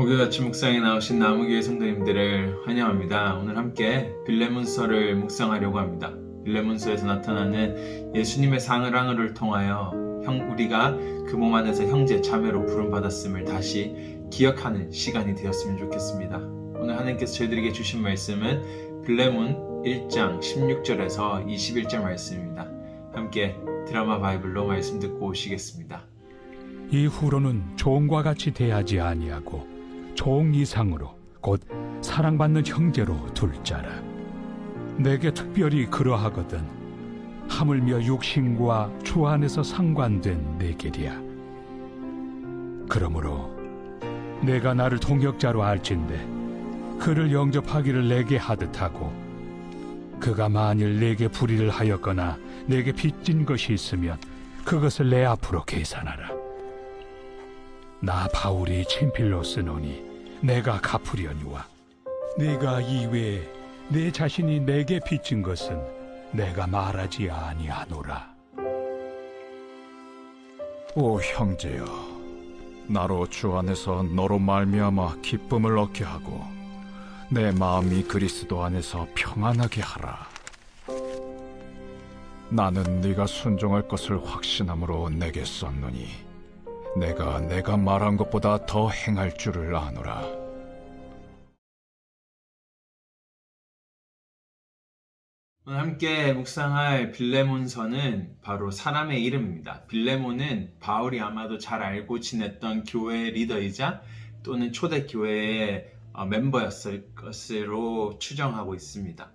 목요일 아침 묵상에 나오신 나무교회 성도님들을 환영합니다. 오늘 함께 빌레문서를 묵상하려고 합니다. 빌레문서에서 나타나는 예수님의 상을항을 통하여 형 우리가 그 몸 안에서 형제 자매로 부름 받았음을 다시 기억하는 시간이 되었으면 좋겠습니다. 오늘 하나님께서 저희들에게 주신 말씀은 빌레문 1장 16절에서 21절 말씀입니다. 함께 드라마 바이블로 말씀 듣고 오시겠습니다. 이후로는 종과 같이 대하지 아니하고 종 이상으로 곧 사랑받는 형제로 둘 자라. 내게 특별히 그러하거든 하물며 육신과 주 안에서 상관된 내 길이야. 그러므로 내가 나를 동역자로 알진대 그를 영접하기를 내게 하듯 하고 그가 만일 내게 불의를 하였거나 내게 빚진 것이 있으면 그것을 내 앞으로 계산하라. 나 바울이 친필로 쓰노니 내가 갚으려니와 네가 이외에 내 자신이 내게 빚진 것은 내가 말하지 아니하노라. 오 형제여 나로 주 안에서 너로 말미암아 기쁨을 얻게 하고 내 마음이 그리스도 안에서 평안하게 하라 나는 네가 순종할 것을 확신함으로 내게 썼노니 내가 내가 말한 것보다 더 행할 줄을 아노라 오늘 함께 묵상할 빌레몬서는 바로 사람의 이름입니다. 빌레몬은 바울이 아마도 잘 알고 지냈던 교회 리더이자 또는 초대 교회의 어, 멤버였을 것으로 추정하고 있습니다.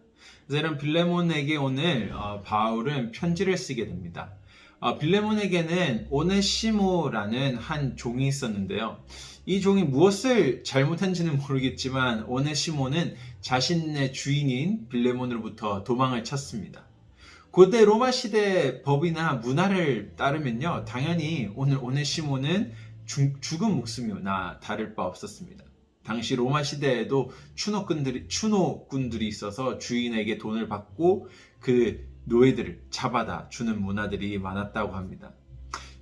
그래서 이런 빌레몬에게 오늘 어, 바울은 편지를 쓰게 됩니다. 어, 빌레몬에게는 오네시모라는 한 종이 있었는데요. 이 종이 무엇을 잘못한지는 모르겠지만 오네시모는 자신의 주인인 빌레몬으로부터 도망을 쳤습니다. 고대 로마 시대 법이나 문화를 따르면요, 당연히 오늘 오네시모는 주- 죽은 목숨이나 다를 바 없었습니다. 당시 로마 시대에도 추노꾼들이 추노꾼들이 있어서 주인에게 돈을 받고 그 노예들을 잡아다 주는 문화들이 많았다고 합니다.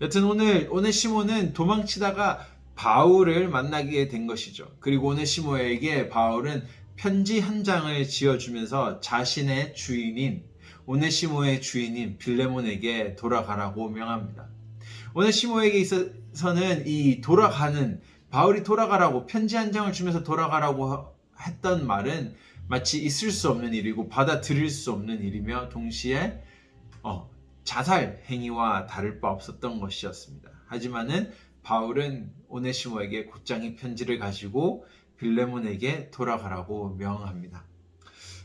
여튼 오늘 오네시모는 도망치다가 바울을 만나게 된 것이죠. 그리고 오네시모에게 바울은 편지 한 장을 지어주면서 자신의 주인인 오네시모의 주인인 빌레몬에게 돌아가라고 명합니다. 오네시모에게 있어서는 이 돌아가는 바울이 돌아가라고 편지 한 장을 주면서 돌아가라고 했던 말은 마치 있을 수 없는 일이고 받아들일 수 없는 일이며 동시에 어, 자살 행위와 다를 바 없었던 것이었습니다. 하지만은 바울은 오네시모에게 곧장이 편지를 가지고 빌레몬에게 돌아가라고 명합니다.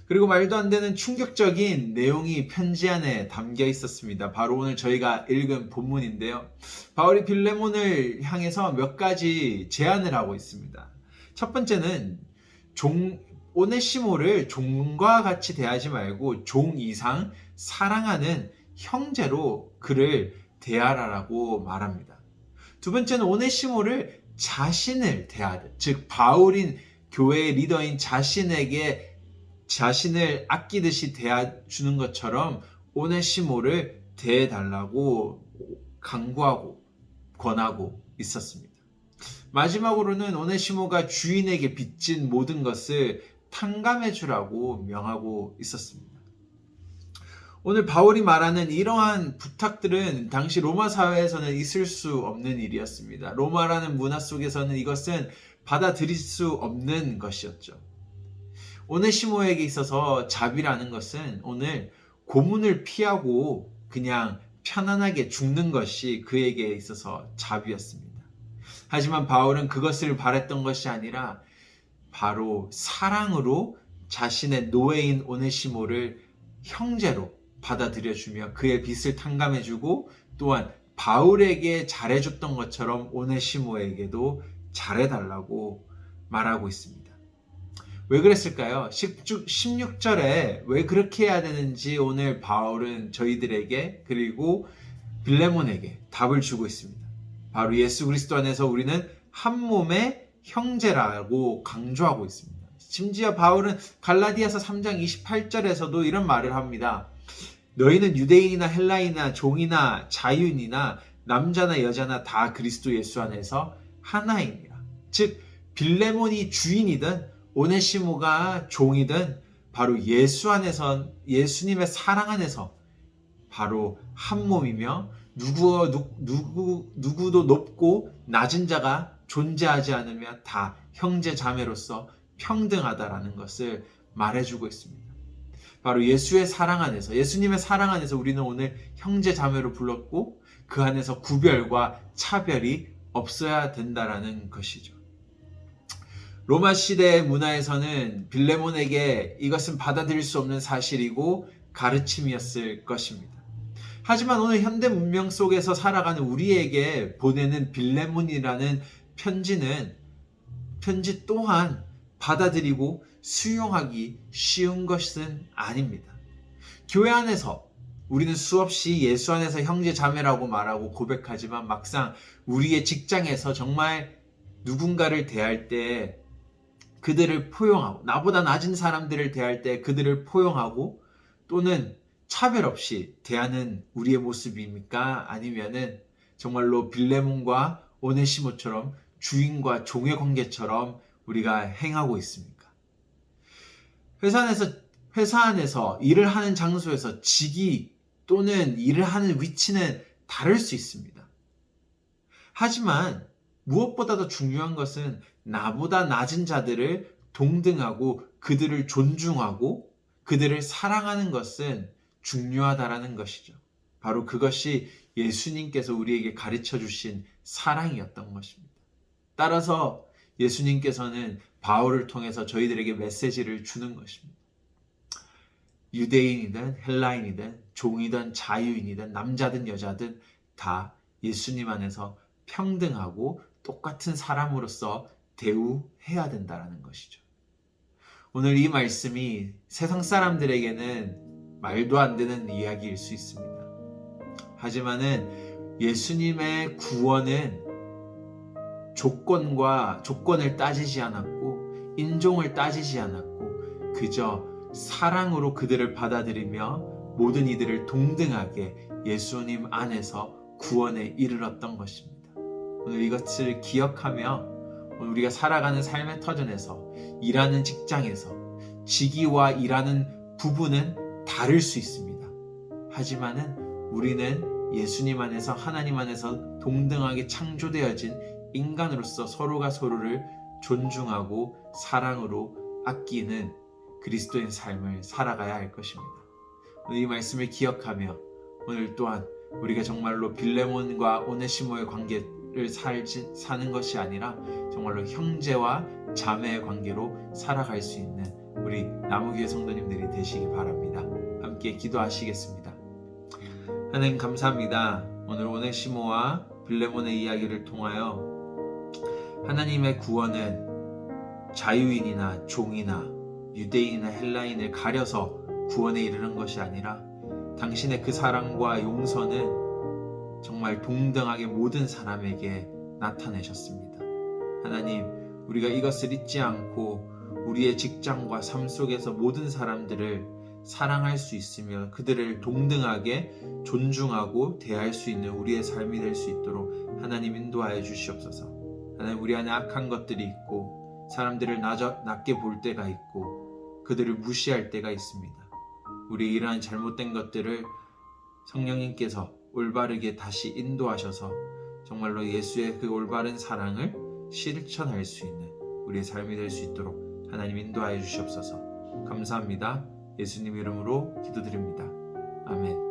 그리고 말도 안 되는 충격적인 내용이 편지 안에 담겨 있었습니다. 바로 오늘 저희가 읽은 본문인데요. 바울이 빌레몬을 향해서 몇 가지 제안을 하고 있습니다. 첫 번째는 종, 오네시모를 종과 같이 대하지 말고 종 이상 사랑하는 형제로 그를 대하라라고 말합니다. 두 번째는 오네시모를 자신을 대하듯, 즉 바울인 교회의 리더인 자신에게 자신을 아끼듯이 대해주는 것처럼 오네시모를 대해달라고 강구하고 권하고 있었습니다. 마지막으로는 오네시모가 주인에게 빚진 모든 것을 탕감해 주라고 명하고 있었습니다. 오늘 바울이 말하는 이러한 부탁들은 당시 로마 사회에서는 있을 수 없는 일이었습니다. 로마라는 문화 속에서는 이것은 받아들일 수 없는 것이었죠. 오네시모에게 있어서 자비라는 것은 오늘 고문을 피하고 그냥 편안하게 죽는 것이 그에게 있어서 자비였습니다. 하지만 바울은 그것을 바랬던 것이 아니라 바로 사랑으로 자신의 노예인 오네시모를 형제로 받아들여주며 그의 빚을 탕감해주고 또한 바울에게 잘해줬던 것처럼 오네시모에게도 잘해달라고 말하고 있습니다. 왜 그랬을까요? 16절에 왜 그렇게 해야 되는지 오늘 바울은 저희들에게 그리고 빌레몬에게 답을 주고 있습니다. 바로 예수 그리스도 안에서 우리는 한 몸의 형제라고 강조하고 있습니다. 심지어 바울은 갈라디아서 3장 28절에서도 이런 말을 합니다. 너희는 유대인이나 헬라이나 종이나 자유인이나 남자나 여자나 다 그리스도 예수 안에서 하나이니라. 즉 빌레몬이 주인이든 오네시모가 종이든 바로 예수 안에서 예수님의 사랑 안에서 바로 한 몸이며 누구 누, 누구 누구도 높고 낮은 자가 존재하지 않으며 다 형제 자매로서 평등하다라는 것을 말해주고 있습니다. 바로 예수의 사랑 안에서 예수님의 사랑 안에서 우리는 오늘 형제 자매로 불렀고 그 안에서 구별과 차별이 없어야 된다라는 것이죠. 로마 시대의 문화에서는 빌레몬에게 이것은 받아들일 수 없는 사실이고 가르침이었을 것입니다. 하지만 오늘 현대 문명 속에서 살아가는 우리에게 보내는 빌레몬이라는 편지는 편지 또한 받아들이고 수용하기 쉬운 것은 아닙니다. 교회 안에서 우리는 수없이 예수 안에서 형제 자매라고 말하고 고백하지만 막상 우리의 직장에서 정말 누군가를 대할 때 그들을 포용하고 나보다 낮은 사람들을 대할 때 그들을 포용하고 또는 차별 없이 대하는 우리의 모습입니까? 아니면은 정말로 빌레몬과 오네시모처럼 주인과 종의 관계처럼 우리가 행하고 있습니까? 회사 안에서 회사 안에서 일을 하는 장소에서 직위 또는 일을 하는 위치는 다를 수 있습니다. 하지만 무엇보다도 중요한 것은 나보다 낮은 자들을 동등하고 그들을 존중하고 그들을 사랑하는 것은 중요하다라는 것이죠. 바로 그것이 예수님께서 우리에게 가르쳐 주신 사랑이었던 것입니다. 따라서 예수님께서는 바울을 통해서 저희들에게 메시지를 주는 것입니다. 유대인이든 헬라인이든 종이든 자유인이든 남자든 여자든 다 예수님 안에서 평등하고 똑같은 사람으로서 대우해야 된다는 것이죠. 오늘 이 말씀이 세상 사람들에게는 말도 안 되는 이야기일 수 있습니다. 하지만은 예수님의 구원은 조건과 조건을 따지지 않았고 인종을 따지지 않았고 그저 사랑으로 그들을 받아들이며 모든 이들을 동등하게 예수님 안에서 구원에 이르렀던 것입니다. 오늘 이것을 기억하며 오늘 우리가 살아가는 삶의 터전에서 일하는 직장에서 직위와 일하는 부분은 다를 수 있습니다. 하지만은 우리는 예수님 안에서 하나님 안에서 동등하게 창조되어진 인간으로서 서로가 서로를 존중하고 사랑으로 아끼는 그리스도인 삶을 살아가야 할 것입니다. 오늘 이 말씀을 기억하며 오늘 또한 우리가 정말로 빌레몬과 오네시모의 관계를 살지, 사는 것이 아니라 정말로 형제와 자매의 관계로 살아갈 수 있는 우리 나무교회 성도님들이 되시기 바랍니다. 함께 기도하시겠습니다. 하나님 감사합니다. 오늘 오네시모와 빌레몬의 이야기를 통하여 하나님의 구원은 자유인이나 종이나 유대인이나 헬라인을 가려서 구원에 이르는 것이 아니라 당신의 그 사랑과 용서는 정말 동등하게 모든 사람에게 나타내셨습니다. 하나님, 우리가 이것을 잊지 않고 우리의 직장과 삶 속에서 모든 사람들을 사랑할 수 있으며 그들을 동등하게 존중하고 대할 수 있는 우리의 삶이 될 수 있도록 하나님 인도하여 주시옵소서. 하나님 우리 안에 악한 것들이 있고 사람들을 낮아, 낮게 볼 때가 있고 그들을 무시할 때가 있습니다. 우리 이러한 잘못된 것들을 성령님께서 올바르게 다시 인도하셔서 정말로 예수의 그 올바른 사랑을 실천할 수 있는 우리의 삶이 될 수 있도록 하나님 인도하여 주시옵소서. 감사합니다. 예수님 이름으로 기도드립니다. 아멘.